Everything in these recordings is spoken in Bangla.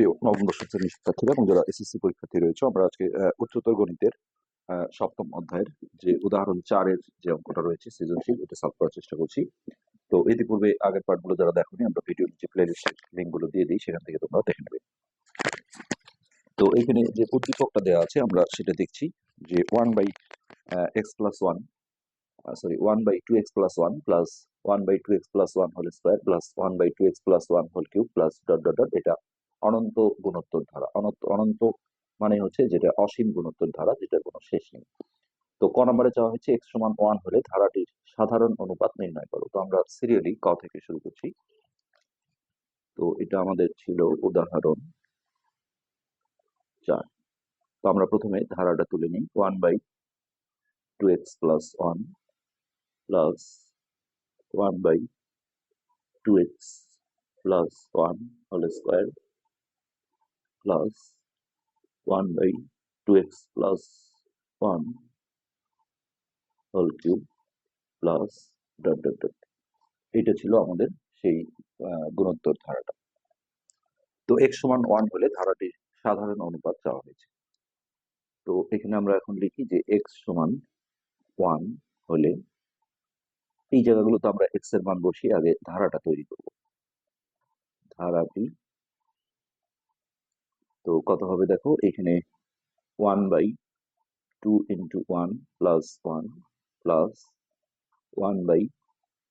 প্রিয় নবম দশম শ্রেণির শিক্ষার্থীরা এবং যারা এসএসসি পরীক্ষার্থী রয়েছে, আমরা আজকে উচ্চতর গণিতের সপ্তম অধ্যায়ের যে উদাহরণ চারের যে অঙ্কটা রয়েছে, সৃজনশীল, এটা সলভ করার চেষ্টা করছি। তো ইতিপূর্বে আগের পার্টগুলো যারা দেখোনি, আমরা ভিডিও নিচে প্লে লিস্টের লিঙ্কগুলো দিয়ে দিই, সেখান থেকে তোমরা দেখে নেবে। তো এখানে যে উদ্দীপকটা দেওয়া আছে, আমরা সেটা দেখছি যে one by x plus one sorry one by two x plus one plus one by two x plus one whole square plus one by two x plus one whole cube plus dot dot dot এটা অনন্ত গুণোত্তর ধারা। অনন্ত অনন্ত মানে হচ্ছে যেটা অসীম গুণোত্তর ধারা, যেটা কোনো শেষ নেই। তো ক নম্বরে চাওয়া হচ্ছে এক্স সমান ওয়ান হলে ধারাটির সাধারণ অনুপাত নির্ণয় করো। তো আমরা সিরিয়ালি ক থেকে শুরু করছি। তো এটা আমাদের ছিল উদাহরণ চার। তো আমরা প্রথমে ধারাটা তুলে নিই। One by two x plus one plus one by two x plus one whole square plus one by two x plus one whole cube plus dot dot dot এটা ছিল আমাদের সেই গুণোত্তর ধারাটা। তো এক্স সমান ওয়ান হলে ধারাটির সাধারণ অনুপাত চাওয়া হয়েছে। তো এখানে আমরা এখন লিখি যে এক্স সমান ওয়ান হলে এই জায়গাগুলোতে আমরা এক্সের মান বসিয়ে আগে ধারাটা তৈরি করব। ধারাটি তো কত হবে দেখো? এখানে one by two into one plus one plus one by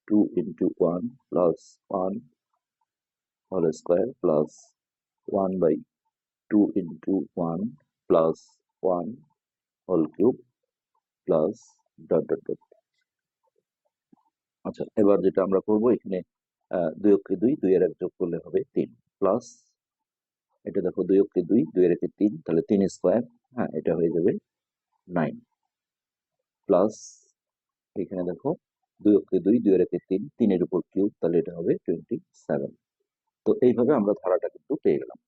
two into one plus one whole square plus one by two into one plus one whole cube plus dot dot dot আচ্ছা এবার যেটা আমরা করব এখানে দুই অক্ষে দুই দুই এর এক যোগ করলে হবে তিন প্লাস এটা দেখো দুই অক্ষে দুই দুই একে তিন, তাহলে তিন স্কোয়ার হ্যাঁ এটা হয়ে যাবে নাইন। প্লাস এখানে দেখো দুই অক্ষে দুই দুই একে তিন, তিনের উপর কিউব, তাহলে এটা হবে টোয়েন্টি সেভেন। তো এইভাবে আমরা ধারাটা কিন্তু পেয়ে গেলাম।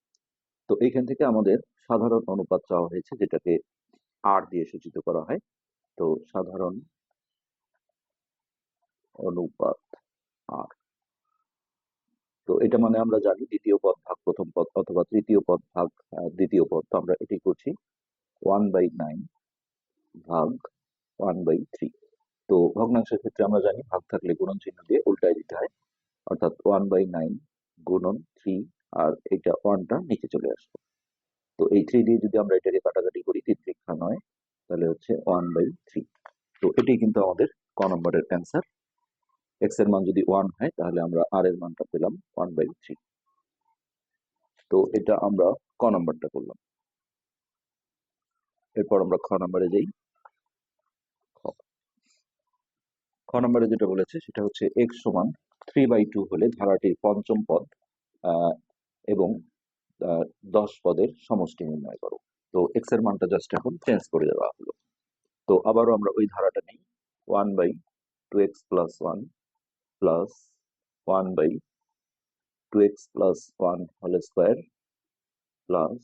তো এইখান থেকে আমাদের সাধারণ অনুপাত চাওয়া হয়েছে, যেটাকে আর দিয়ে সূচিত করা হয়। তো সাধারণ অনুপাত আর তো এটা মানে আমরা জানি দ্বিতীয় পদ ভাগ, প্রথম পদ অথবা তৃতীয় পদ ভাগ দ্বিতীয় পদ। তো আমরা এটি করছি ওয়ান বাই নাইন ভাগ ওয়ান বাই থ্রি তো ভগ্নাংশের ক্ষেত্রে আমরা জানি ভাগ থাকলে গুণন চিহ্ন দিয়ে উল্টায় দিতে হয়। অর্থাৎ ওয়ান বাই নাইন গুণন থ্রি আর এটা ওয়ানটা নিচে চলে আসবে। তো এই থ্রি দিয়ে যদি আমরা এটাকে কাটাকাটি করি তিন নয় তাহলে হচ্ছে ওয়ান বাই থ্রি তো এটি কিন্তু আমাদের ক নম্বরের অ্যান্সার এক্সের মান যদি ওয়ান হয়, তাহলে আমরা আর এর মানটা পেলাম ওয়ান বাই থ্রি তো এটা আমরা ক নম্বরটা করলাম। এরপর আমরা খ নম্বরে যাই। খ। নম্বরে যেটা বলেছে, সেটা হচ্ছে এক্স সমান থ্রি বাই টু হলে ধারাটির পঞ্চম পদ এবং দশ পদের সমষ্টি নির্ণয় করো। তো এক্সের মানটা জাস্ট এখন চেঞ্জ করে দেওয়া হলো। তো আবারও আমরা ওই ধারাটা নিই। One by two x plus one plus one by two x plus one whole square plus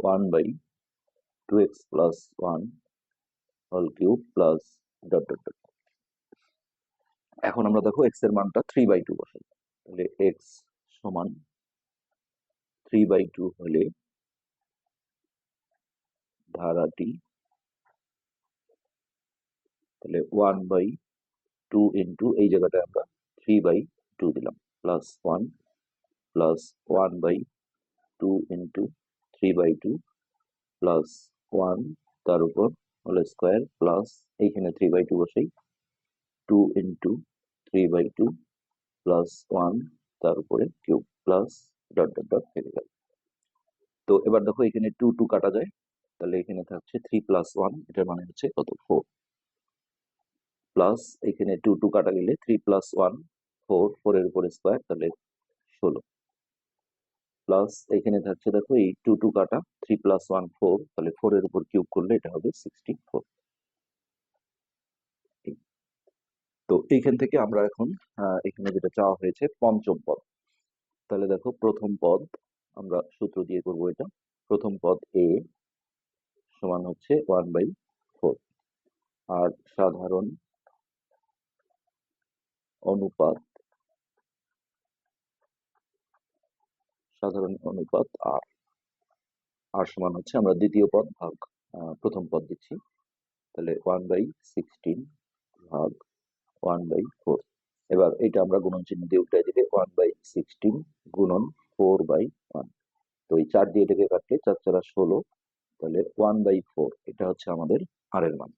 one by two x plus one whole cube plus dot dot dot এখন আমরা দেখো এক্সের মানটা থ্রি বাই টু বসাই। তাহলে এক্স সমান থ্রি বাই টু হলে ধারাটি তাহলে ওয়ান বাই টু ইন্টু এই জায়গাটায় আমরা থ্রি বাই টু দিলাম। Plus one plus one by two into three by two plus one তার উপর হোল স্কোয়ার প্লাস এইখানে থ্রি বাই টু বসাই two into three by two plus one তার উপরে cube plus dot dot dot থেকে গেল। তো এবার দেখো এখানে টু টু কাটা যায়, তাহলে এখানে থাকছে থ্রি প্লাস ওয়ান এটার মানে হচ্ছে কত? ফোর প্লাস এখানে টু টু কাটা গেলে থ্রি প্লাস ওয়ান ফোর ফোরের উপরে স্কোয়ার তাহলে ষোলো। প্লাস এখানে থাকছে দেখো এই টু টু কাটা থ্রি প্লাস ওয়ান ফোর তাহলে ফোরের উপর কিউব করলে এটা হবে সিক্সটি ফোর তো এইখান থেকে আমরা এখন এখানে যেটা চাওয়া হয়েছে পঞ্চম পদ। তাহলে দেখো প্রথম পদ, আমরা সূত্র দিয়ে করব এটা। প্রথম পদ এ সমান হচ্ছে ওয়ান বাই ফোর আর সাধারণ অনুপাত সাধারণ অনুপাত আর। আর সমান হচ্ছে আমরা দ্বিতীয় পদ ভাগ প্রথম পদ দিচ্ছি। তাহলে ওয়ান বাই সিক্সটিন ভাগ ওয়ান বাই ফোর এবার এটা আমরা গুণন চিহ্ন দিয়ে উল্টাই দিলে ওয়ান বাই সিক্সটিন গুণন ফোর বাই ওয়ান তো এই চার দিয়ে এটাকে কাটলে চার চারা ষোলো, তাহলে ওয়ান বাই ফোর এটা হচ্ছে আমাদের আর এর মান।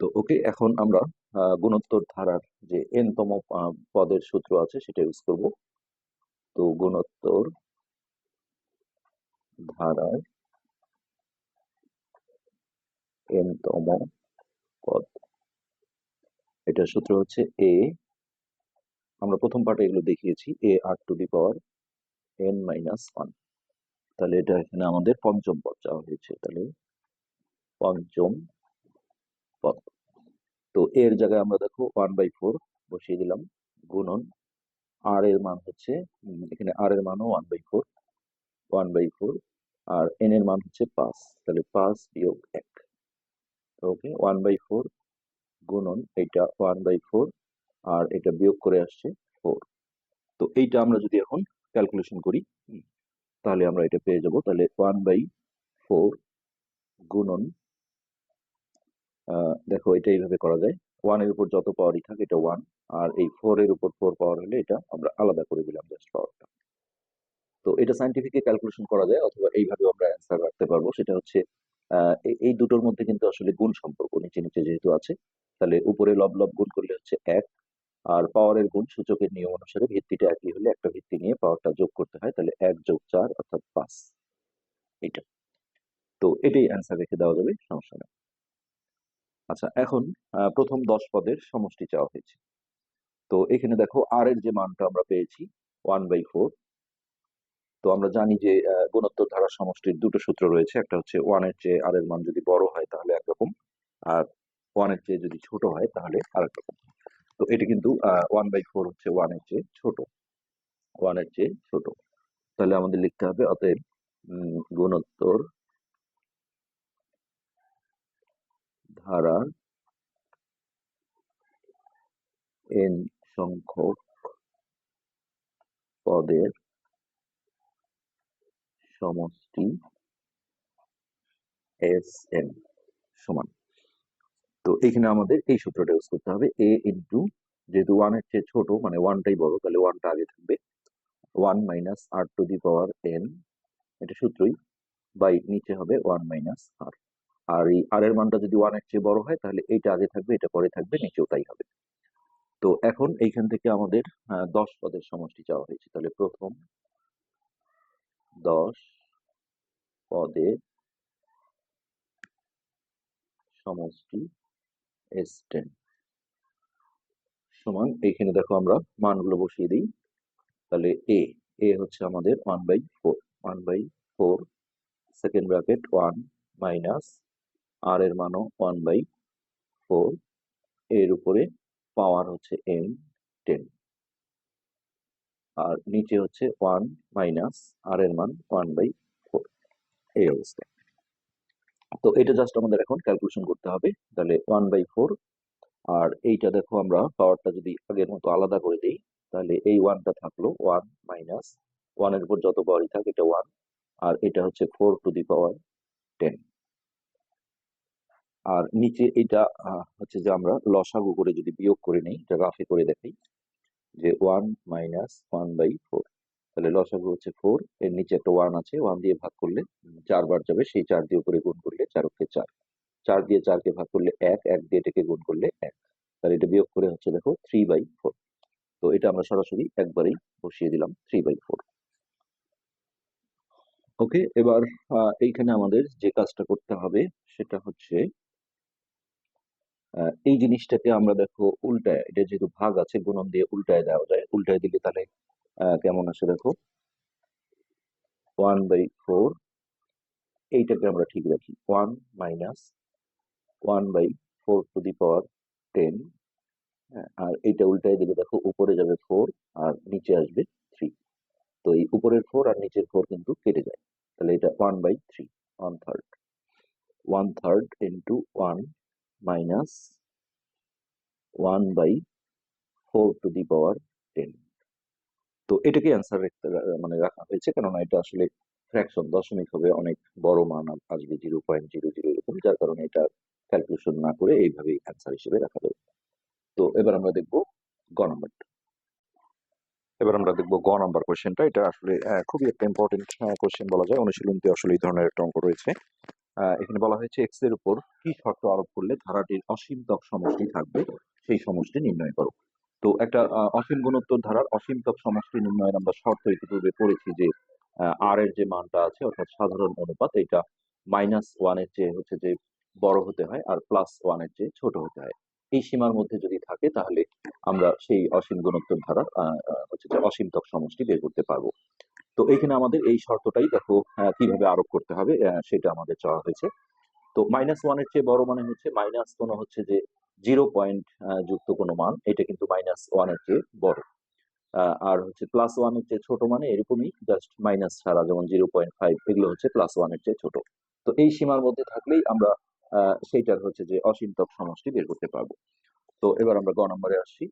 তো ওকে, এখন আমরা গুণোত্তর ধারার যে এন তম আহ, পদের সূত্র আছে সেটা ইউজ করব। তো গুণোত্তর ধারার এন তম পদ। এটার সূত্র হচ্ছে এ আমরা প্রথম পার্টে এগুলো দেখিয়েছি। A r to the power n minus one তাহলে এটা এখানে আমাদের পঞ্চম পদ চাওয়া হয়েছে। তাহলে পঞ্চম পদ। তো এর জায়গায় আমরা দেখো ওয়ান বাই ফোর বসিয়ে দিলাম, গুণন আর এর মান হচ্ছে এখানে আর এর মানও one by four one by four R n এর মান হচ্ছে পাঁচ, তাহলে পাঁচ বিয়োগ এক ওকে ওয়ান বাই ফোর গুণন, এটা ওয়ান বাই ফোর আর এটা বিয়োগ করে আসছে ফোর তো এইটা আমরা যদি এখন ক্যালকুলেশন করি তাহলে আমরা এটা পেয়ে যাব, তাহলে ওয়ান বাই ফোর গুণন দেখো এটা এইভাবে করা যায়। ওয়ানের উপর যত পাওয়ারই থাকে, এটা ওয়ান আর এই ফোর এর উপর ফোর পাওয়ার হলে এটা আমরা আলাদা করে দিলাম জাস্ট পাওয়ারটা তো এটা সাইন্টিফিক ক্যালকুলেশন করা যায়, অথবা এইভাবে আমরা অ্যান্সার রাখতে পারব। সেটা হচ্ছে এই দুটোর মধ্যে কিন্তু আসলে গুণ সম্পর্ক নিচে নিচে যেহেতু আছে, তাহলে উপরে লব লব গুণ করলে হচ্ছে এক, আর পাওয়ারের গুণ সূচকের নিয়ম অনুসারে ভিত্তিটা একই হলে একটা ভিত্তি নিয়ে পাওয়ারটা যোগ করতে হয়, তাহলে এক যোগ চার অর্থাৎ পাঁচ। এটা তো এটাই অ্যান্সার রেখে দেওয়া যাবে, সমস্যা নেই। আচ্ছা এখন প্রথম দশ পদের সমষ্টি চাওয়া হয়েছে। তো এখানে দেখো আর এর যে মানটা আমরা পেয়েছি ওয়ান বাই ফোর তো আমরা জানি যে গুণোত্তর ধারা সমষ্টির দুটো সূত্র রয়েছে, একটা হচ্ছে ওয়ানের চেয়ে আর এর মান যদি বড় হয় তাহলে একরকম, আর ওয়ানের চেয়ে যদি ছোট হয় তাহলে আরেক রকম তো এটা কিন্তু ওয়ান বাই ফোর হচ্ছে ওয়ানের চেয়ে ছোট ওয়ানের চেয়ে ছোট। তাহলে আমাদের লিখতে হবে, অতএব গুণোত্তর ধারার এন সংখ্যক পদের সমষ্টি এস এন সমান। তো এখানে আমাদের এই সূত্রটা ইউজ করতে হবে। এ ইন্টু যেহেতু ওয়ানের চেয়ে ছোট মানে ওয়ানটাই বড়, তাহলে ওয়ানটা আগে থাকবে। One minus r to the power n এটা সূত্রই বাই নিচে হবে ওয়ান মাইনাস আর আর এই আর এর মানটা যদি ওয়ানের চেয়ে বড় হয়, তাহলে এইটা আগে থাকবে, এটা পরে থাকবে, নিচেও তাই হবে। তো এখন এইখান থেকে আমাদের দশ পদের সমষ্টি চাওয়া হয়েছে। তাহলে প্রথম দশ পদের সমষ্টি এস টেন সমান, এইখানে দেখো আমরা মানগুলো বসিয়ে দিই। তাহলে এ এ হচ্ছে আমাদের one by four one by four second bracket one minus r এর মানও ওয়ান বাই ফোর এর উপরে পাওয়ার হচ্ছে এন টেন আর নিচে হচ্ছে ওয়ান মাইনাস আর এর মান ওয়ান বাই ফোর এই অবস্থা। তো এটা জাস্ট আমাদের এখন ক্যালকুলেশন করতে হবে। তাহলে ওয়ান বাই ফোর আর এইটা দেখো আমরা পাওয়ারটা যদি আগের মতো আলাদা করে দিই, তাহলে এই ওয়ানটা থাকল ওয়ান মাইনাস ওয়ানের উপর যত পাওয়ারই থাকে, এটা ওয়ান আর এটা হচ্ছে four to the power ten আর নিচে এটা হচ্ছে যে আমরা লসাগু করে যদি বিয়োগ করে নিই, এটা রাফে করে দেখাই যে one minus one by four তাহলে লসাগু হচ্ছে ফোর এর নিচে একটা ওয়ান আছে ওয়ান দিয়ে ভাগ করলে চারবার যাবে, সেই চার দিয়ে উপরে গুণ করলে চার চার। চার দিয়ে চারকে ভাগ করলে এক এক দিয়ে এটাকে গুণ করলে এক। তাহলে এটা বিয়োগ করে হচ্ছে দেখো থ্রি বাই ফোর তো এটা আমরা সরাসরি একবারেই বসিয়ে দিলাম থ্রি বাই ফোর ওকে এবার এইখানে আমাদের যে কাজটা করতে হবে সেটা হচ্ছে এই জিনিসটাকে আমরা দেখো উল্টায়, এটা যেহেতু ভাগ আছে, গুণন দিয়ে উল্টায় দেওয়া যায়। উল্টায় দিলে তাহলে কেমন আসে দেখো? ওয়ান বাই ফোর এইটাকে আমরা ঠিক রাখি। One minus one by four to the power ten আর এইটা উল্টায় দিলে দেখো উপরে যাবে ফোর আর নিচে আসবে থ্রি তো এই উপরের ফোর আর নিচের ফোর কিন্তু কেটে যায়। তাহলে এটা one by three one third one third into one minus one by four to the power ten তো এটাকে অ্যান্সার মানে রাখা হয়েছে, কেননা এটা আসলে ফ্র্যাকশন দশমিক হবে, অনেক বড় মান আসবে জিরো পয়েন্ট জিরো জিরো এরকম, যার কারণে এটা ক্যালকুলেশন না করে এইভাবেই অ্যান্সার হিসেবে রাখা যাবে তো এবার আমরা দেখব গ নাম্বারটা এবার আমরা দেখব গ নাম্বার কোয়েশ্চেনটা এটা আসলে খুবই একটা ইম্পর্টেন্ট কোয়েশ্চেন বলা যায়। অনুশীলনীতে আসলে এই ধরনের একটা অঙ্ক রয়েছে। এখানে বলা হয়েছে এক্সের উপর কি শর্ত আরোপ করলে ধারাটির অসীম তক সমষ্টি থাকবে সেই সমষ্টি নির্ণয় করো। তো একটা অসীম গুণোত্তর ধারার অসীম তক সমষ্টি নির্ণয়ের আমরা শর্ত ইতিপূর্বে পড়েছি যে আর এর যে মানটা আছে অর্থাৎ সাধারণ অনুপাত এটা মাইনাস ওয়ানের চেয়ে হচ্ছে যে বড় হতে হয় আর প্লাস ওয়ানের চেয়ে ছোট হতে হয়। এই সীমার মধ্যে যদি থাকে তাহলে আমরা সেই অসীম গুণোত্তর আহ, হচ্ছে যে অসীম তক সমষ্টি বের করতে পারব। তো এখানে আমাদের এই শর্তটাই দেখো কীভাবে আরোপ করতে হবে সেটা আমাদের চাওয়া হয়েছে। তো মাইনাস ওয়ানের চেয়ে বড় মানে হচ্ছে মাইনাস কোনো হচ্ছে যে জিরো পয়েন্ট যুক্ত কোনো মান, এটা কিন্তু মাইনাস ওয়ানের চেয়ে বড়। আর হচ্ছে প্লাস ওয়ানের চেয়ে ছোট মানে এরকমই জাস্ট মাইনাস ছাড়া যেমন জিরো পয়েন্ট ফাইভ এগুলো হচ্ছে প্লাস ওয়ানের চেয়ে ছোট। তো এই সীমার মধ্যে থাকলেই আমরা সেইটার হচ্ছে যে অসীমতক সমষ্টি বের করতে পারব। তো এবার আমরা গ নম্বরে আসছি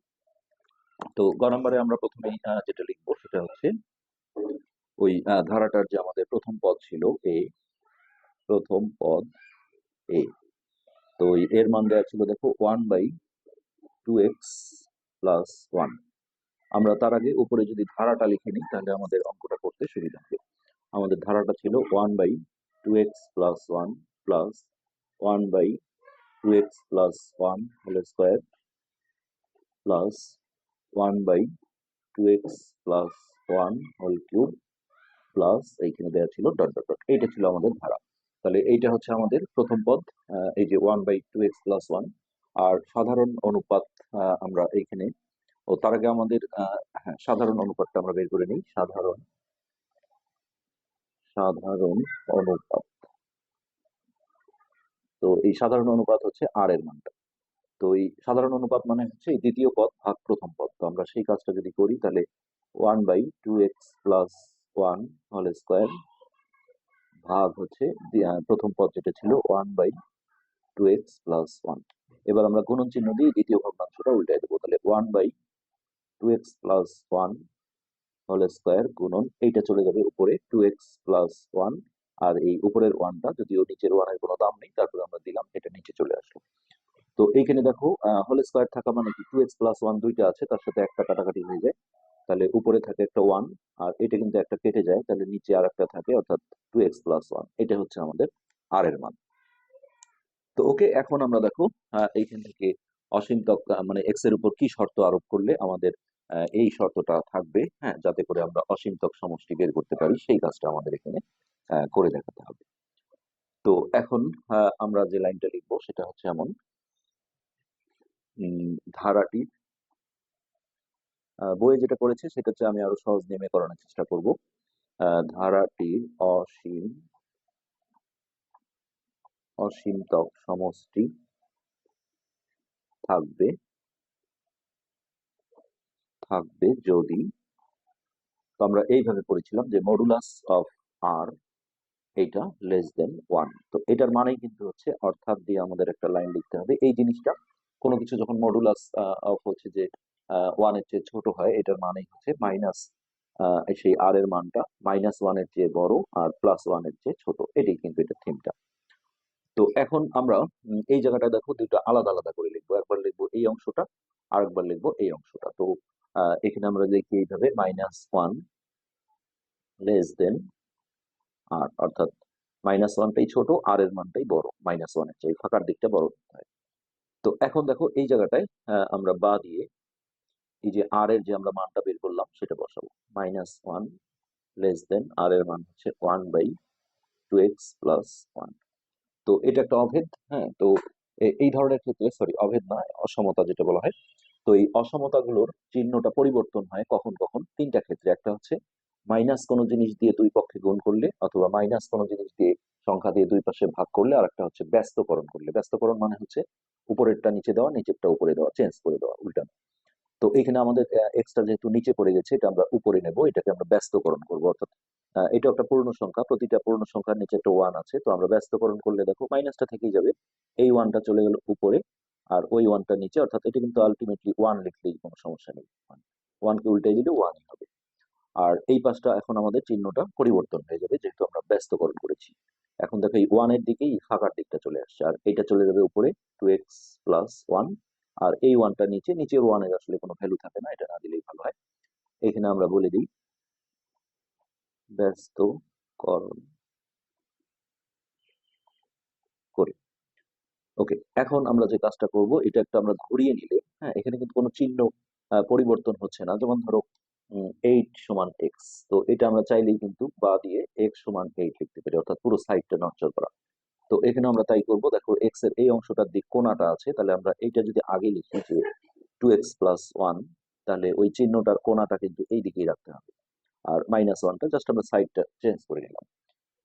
তো গ নম্বরে আমরা প্রথমেই যেটা লিখব সেটা হচ্ছে ওই ধারাটার যে আমাদের প্রথম পদ ছিল এ প্রথম পদ এ তো ওই এর মান দেওয়া ছিল দেখো one by two x plus one আমরা তার আগে উপরে যদি ধারাটা লিখে নিই, তাহলে আমাদের অঙ্কটা করতে সুবিধা হবে। আমাদের ধারাটা ছিল one by two x plus one plus one by two x plus one whole square plus one by two x plus one whole cube plus এইখানে দেওয়া ছিল ডট ডট ডট এইটা ছিল আমাদের ধারা। তাহলে এইটা হচ্ছে আমাদের প্রথম পদ এই যে one by two x plus one আর সাধারণ অনুপাত আমরা এইখানে, ও তার আগে আমাদের হ্যাঁ সাধারণ অনুপাতটা আমরা বের করে নিই। সাধারণ সাধারণ অনুপাত। তো এই সাধারণ অনুপাত হচ্ছে আর এর মানটা। তো এই সাধারণ অনুপাত মানে হচ্ছে দ্বিতীয় পদ ভাগ প্রথম পদ। তো আমরা সেই কাজটা যদি করি, তাহলে one by two x plus one whole square ভাগ হচ্ছে প্রথম পদ যেটা ছিল one by two x plus one. এবার আমরা গুণন চিহ্ন দিয়ে দ্বিতীয় ভগ্নাংশটা উল্টাই দেবো। তাহলে one by two x plus one whole square গুণন এইটা চলে যাবে উপরে টু এক্স প্লাস ওয়ান। আর এই উপরের ওয়ানটা যদিও নিচের ওয়ানের কোনো দাম নেই, তারপরে আমরা দিলাম এটা নিচে চলে আসলো। তো এইখানে দেখো হোল স্কোয়ার থাকা মানে কি? টু এক্স প্লাস ওয়ান দুইটা আছে, তার সাথে একটা কাটাকাটি হয়ে যায়। তাহলে উপরে থাকে একটা ওয়ান আর এটা কিন্তু একটা কেটে যায়, তাহলে নিচে আর একটা থাকে, অর্থাৎ টু এক্স প্লাস ওয়ান এটা হচ্ছে আমাদের আর এর মান। তো ওকে এখন আমরা দেখো এইখান থেকে অসীম মানে এক্সের উপর কি শর্ত আরোপ করলে আমাদের এই শর্তটা থাকবে হ্যাঁ যাতে করে আমরা অসীম তক সমষ্টি বের করতে পারি, সেই কাজটা আমাদের এখানে করে দেখাতে হবে। তো এখন আমরা যে লাইনটা লিখব, সেটা হচ্ছে এমন ধারাটির বইয়ে যেটা করেছে সেটা হচ্ছে আমি আরও সহজ নিয়মে করানোর চেষ্টা করব। আহ, ধারাটির অসীম অসীমতক সমষ্টি থাকবে থাকবে যদি তো আমরা এইভাবে পড়েছিলাম যে মডুলাস অফ আর এইটা লেস দেন ওয়ান তো এটার মানেই কিন্তু হচ্ছে অর্থাৎ দিয়ে আমাদের একটা লাইন লিখতে হবে। এই জিনিসটা কোনো কিছু যখন মডুলাস অফ হচ্ছে যে ওয়ানের চেয়ে ছোট হয়, এটার মানেই হচ্ছে মাইনাস সেই আর এর মানটা। মাইনাস ওয়ানের চেয়ে বড় আর প্লাস ওয়ানের চেয়ে ছোট। এটাই কিন্তু এটা থিমটা তো এখন আমরা এই জায়গাটা দেখো দুটো আলাদা আলাদা করে লিখব। একবার লিখব এই অংশটা আর একবার লিখব এই অংশটা। তো এখানে আমরা দেখি এইভাবে minus one less than r অর্থাৎ মাইনাস ওয়ানটাই ছোট আর এর মানটাই বড়। মাইনাস ওয়ানের চেয়ে ফাঁকার দিকটা বড়। তো এখন দেখো এই জায়গাটায় আমরা বা দিয়ে এই যে আর এর যে আমরা মানটা বের করলাম, সেটা বসাবো। Minus one less than r এর মান হচ্ছে one by two x plus one তো এটা একটা অভেদ হ্যাঁ? তো এই ধরনের ক্ষেত্রে সরি অভেদ নয়, অসমতা যেটা বলা হয়। তো এই অসমতাগুলোর চিহ্নটা পরিবর্তন হয় কখন কখন? তিনটা ক্ষেত্রে। একটা হচ্ছে মাইনাস কোনো জিনিস দিয়ে দুই পক্ষে গুণ করলে অথবা মাইনাস কোনো জিনিস দিয়ে সংখ্যা দিয়ে দুই পাশে ভাগ করলে আর একটা হচ্ছে ব্যস্তকরণ করলে। ব্যস্তকরণ মানে হচ্ছে উপরেরটা নিচে দেওয়া, নিচেরটা উপরে দেওয়া চেঞ্জ করে দেওয়া উল্টানো তো এখানে আমাদের এক্সট্রা যেহেতু নিচে পড়ে গেছে, এটা আমরা উপরে নেব, এটাকে আমরা ব্যস্তকরণ করব। অর্থাৎ এটা একটা পূর্ণ সংখ্যা, প্রতিটা পূর্ণ সংখ্যার নিচে একটা ওয়ান আছে। তো আমরা ব্যস্তকরণ করলে দেখো মাইনাসটা থেকেই যাবে। এই ওয়ানটা চলে গেল উপরে আর ওই ওয়ানটা নিচে। অর্থাৎ এটা কিন্তু আলটিমেটলি ওয়ান লিখলেই কোনো সমস্যা নেই। ওয়ানকে উল্টে দিলে ওয়ানই হবে। আর এই পাশটা এখন আমাদের চিহ্নটা পরিবর্তন হয়ে যাবে, যেহেতু আমরা ব্যস্তকরণ করেছি। এখন দেখো এই ওয়ানের দিকেই ফাঁকার দিকটা চলে আসছে, আর এটা চলে যাবে উপরে টু এক্স প্লাস ওয়ান আর এই ওয়ানটা নিচে, নিচের ওয়ানের আসলে কোনো ভ্যালু থাকে না, এটা না দিলেই ভালো হয়। এখানে আমরা বলে দিই, ব্যস্তকরণ করে। ওকে এখন আমরা যে কাজটা করব, এটা একটা আমরা ঘুরিয়ে নিলে হ্যাঁ এখানে কিন্তু কোনো চিহ্ন পরিবর্তন হচ্ছে না। যেমন ধরো এইট সমান এক্স তো এটা আমরা চাইলেই কিন্তু বা দিয়ে এক্স সমান এইট লিখতে পারি, অর্থাৎ পুরো সাইডটা নকশা করা। তো এখানে আমরা তাই করব, দেখো এক্সের এই অংশটার দিক কোনাটা আছে, তাহলে আমরা এইটা যদি আগে লিখি যে টু এক্স প্লাস ওয়ান তাহলে ওই চিহ্নটার কোনাটা কিন্তু এই দিকেই রাখতে হবে। আর মাইনাস ওয়ানটা জাস্ট আমরা সাইডটা চেঞ্জ করে নিলাম।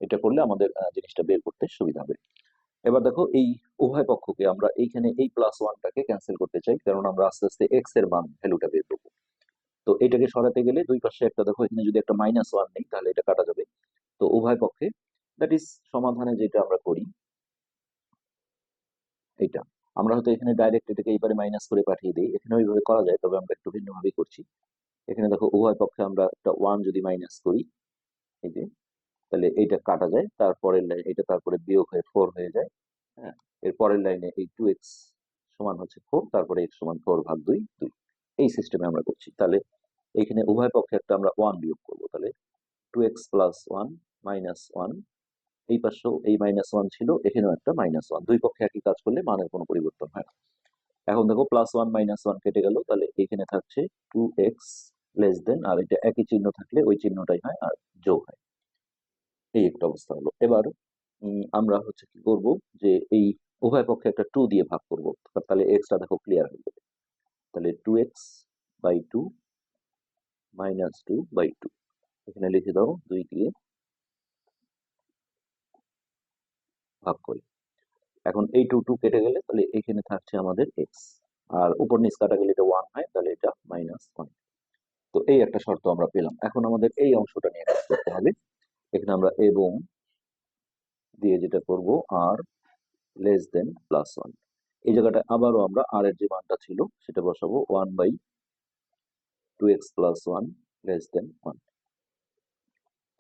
এটা করলে আমাদের জিনিসটা বের করতে সুবিধা হবে। এবার দেখো এই উভয় পক্ষকে আমরা এইখানে এই প্লাস ওয়ানটাকে ক্যান্সেল করতে চাই, কারণ আমরা আস্তে আস্তে এক্সের মান ভ্যালুটা বের করব। তো এটাকে সরাতে গেলে দুই পাশে একটা, দেখো এখানে যদি একটা মাইনাস ওয়ান নেই, তাহলে এটা কাটা যাবে। তো উভয় পক্ষে দ্যাট ইজ সমাধানে যেটা আমরা করি, এইটা। আমরা হয়তো এখানে ডাইরেক্ট এটাকে এইবারে মাইনাস করে পাঠিয়ে দিই। এখানে ওইভাবে করা যায়, তবে আমরা একটু ভিন্নভাবেই করছি। এখানে দেখো উভয় পক্ষে আমরা একটা ওয়ান যদি মাইনাস করি, এই যে, তাহলে এইটা কাটা যায়, তারপরের লাইন এটা তারপরে বিয়োগ হয়ে ফোর হয়ে যায় হ্যাঁ? এর পরের লাইনে এই টু এক্স সমান হচ্ছে ফোর তারপরে এক্স সমান ফোর ভাগ দুই দুই। এই সিস্টেমে আমরা করছি। তাহলে এইখানে উভয় পক্ষে একটা আমরা ওয়ান বিয়োগ করব। তাহলে two x plus one minus one এই পাশেও এই মাইনাস ওয়ান ছিল, এখানেও একটা মাইনাস ওয়ান দুই পক্ষে একই কাজ করলে মানের কোনো পরিবর্তন হয় না। এখন দেখো প্লাস ওয়ান মাইনাস ওয়ান কেটে গেল, তাহলে এখানে থাকছে টু এক্স লেস দেন আর এটা একই চিহ্ন থাকলে ওই চিহ্নটাই হয় আর যোগ হয়। এই একটা অবস্থা হলো। এবার আমরা হচ্ছে কি করব যে এই উভয় পক্ষে একটা টু দিয়ে ভাগ করব। তাহলে এক্সটা দেখো ক্লিয়ার হয়ে যাবে তাহলে two x by two minus two by two এখানে লিখে দাও দুই দিয়ে ভাগ করে। এখন এই টু টু কেটে গেলে তাহলে এখানে থাকছে আমাদের এক্স আর উপর নিচ কাটা গেলে এটা ওয়ান হয়, তাহলে এটা মাইনাস ওয়ান তো এই একটা শর্ত আমরা পেলাম। এখন আমাদের এই অংশটা নিয়ে কাজ করতে হবে। এখানে আমরা এবং দিয়ে যেটা করব r less than plus one এই জায়গাটা আবারও আমরা আর এর যে মানটা ছিল, সেটা বসাবো one by two x plus one less than one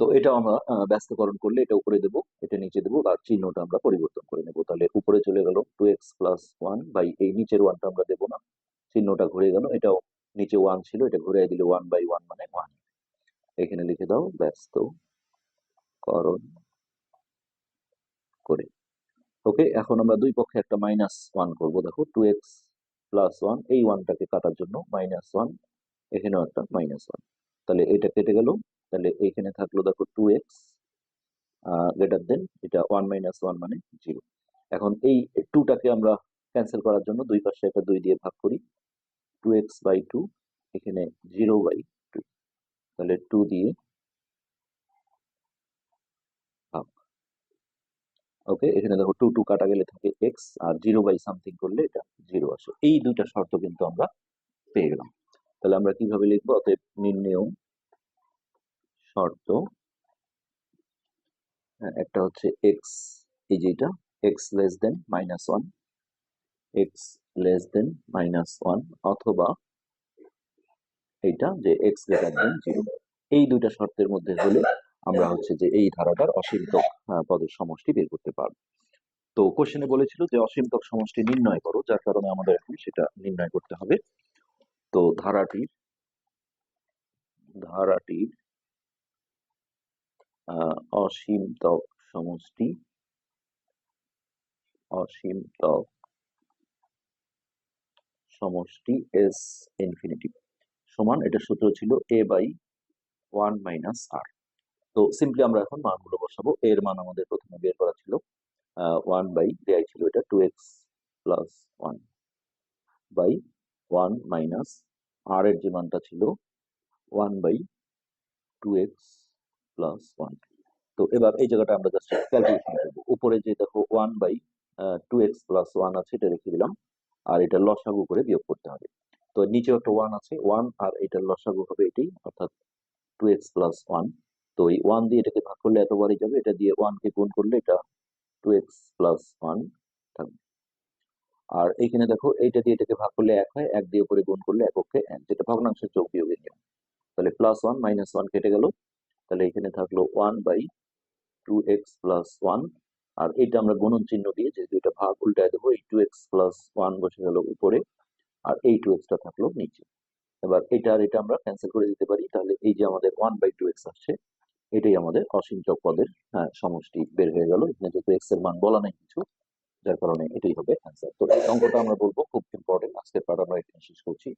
তো এটা আমরা ব্যস্তকরণ করলে এটা উপরে দেবো, এটা নিচে দেবো, আর চিহ্নটা আমরা পরিবর্তন করে নেব। তাহলে উপরে চলে গেল two x plus one by এই নিচের ওয়ানটা আমরা দেবো না, চিহ্নটা ঘুরে গেল, এটাও নিচে ওয়ান ছিল, এটা ঘুরে দিলে ওয়ান বাই ওয়ান মানে ওয়ান এখানে লিখে দাও, ব্যস্তকরণ করে। ওকে এখন আমরা দুই পক্ষে একটা মাইনাস ওয়ান করব। দেখো টু এক্স প্লাস ওয়ান এই ওয়ানটাকে কাটার জন্য মাইনাস ওয়ান এখানেও একটা মাইনাস ওয়ান তাহলে এটা কেটে গেল। তাহলে এইখানে থাকল দেখো টু এক্স গ্রেটার দেন এটা ওয়ান মাইনাস ওয়ান মানে জিরো এখন এই টুটাকে আমরা ক্যান্সেল করার জন্য দুই পাশে একটা দুই দিয়ে ভাগ করি। টু এক্স বাই টু এখানে জিরো বাই টু তাহলে টু দিয়ে ভাগ ওকে এখানে দেখো টু টু কাটা গেলে থাকে এক্স আর জিরো বাই সামথিং করলে এটা জিরো আসে। এই দুইটা শর্ত কিন্তু আমরা পেয়ে গেলাম। তাহলে আমরা কীভাবে লিখব? অতএব নির্ণেয় শর্ত হ্যাঁ, একটা হচ্ছে এক্স এই যেটা x less than minus one x less than minus one অথবা এইটা যে এক্স গ্রেটার দেন জিরো এই দুইটা শর্তের মধ্যে হলে আমরা হচ্ছে যে এই ধারাটার অসীমতক পদের সমষ্টি বের করতে পারব। তো কোশ্চেনে বলেছিল যে অসীমতক সমষ্টি নির্ণয় করো যার কারণে আমাদের এখন সেটা নির্ণয় করতে হবে। তো ধারাটির ধারাটির আহ, অসীমতক সমষ্টি অসীমতক সমষ্টি এস ইনফিনিটি সমান এটা সূত্র ছিল a by one minus r তো সিম্পলি আমরা এখন মানগুলো বসাবো। এর মান আমাদের প্রথমে বের করা ছিল ওয়ান বাই দেয়াই ছিল এটা two x plus one by one minus r এর যে মানটা ছিল one by two x plus one তো এবার এই জায়গাটা আমরা জাস্ট ক্যালকুলেশন করব। উপরে যে দেখো one by two x plus one আছে, এটা রেখে দিলাম। আর এটা লসাগু করে বিয়োগ করতে হবে। তো নিচে একটা ওয়ান আছে ওয়ান আর এটার লসাগু হবে এটাই, অর্থাৎ টু এক্স প্লাস ওয়ান তো এই ওয়ান দিয়ে এটাকে ভাগ করলে এতবারই যাবে? এটা দিয়ে ওয়ানকে গুণ করলে এটা টু এক্স প্লাস ওয়ান থাকবে। আর এইখানে দেখো, এইটা দিয়ে এটাকে ভাগ করলে এক হয়, এক দিয়ে উপরে গুণ করলে এককে এক যেটা ভগ্নাংশের যোগ বিয়োগের নিয়ম তাহলে প্লাস ওয়ান মাইনাস ওয়ান কেটে গেল। তাহলে এখানে থাকল one by two x plus one আর এটা আমরা গুণন চিহ্ন দিয়ে যে এটা ভাগ উল্টায় দেবো, এই টু এক্স প্লাস ওয়ান বসে গেল উপরে, আর এই টু এক্সটা থাকল নিচে। এবার এটা আর এটা আমরা ক্যান্সেল করে দিতে পারি। তাহলে এই যে আমাদের ওয়ান বাই টু এক্স আসছে এটাই আমাদের অসীমচক পদের হ্যাঁ, সমষ্টি বের হয়ে গেল। এখানে যেহেতু এক্সের মান বলা নাই কিছু যার কারণে এটাই হবে অ্যান্সার তো এই অঙ্কটা আমরা বলব খুব ইম্পর্টেন্ট আজকের পাঠ আমরা এখানে শেষ করছি।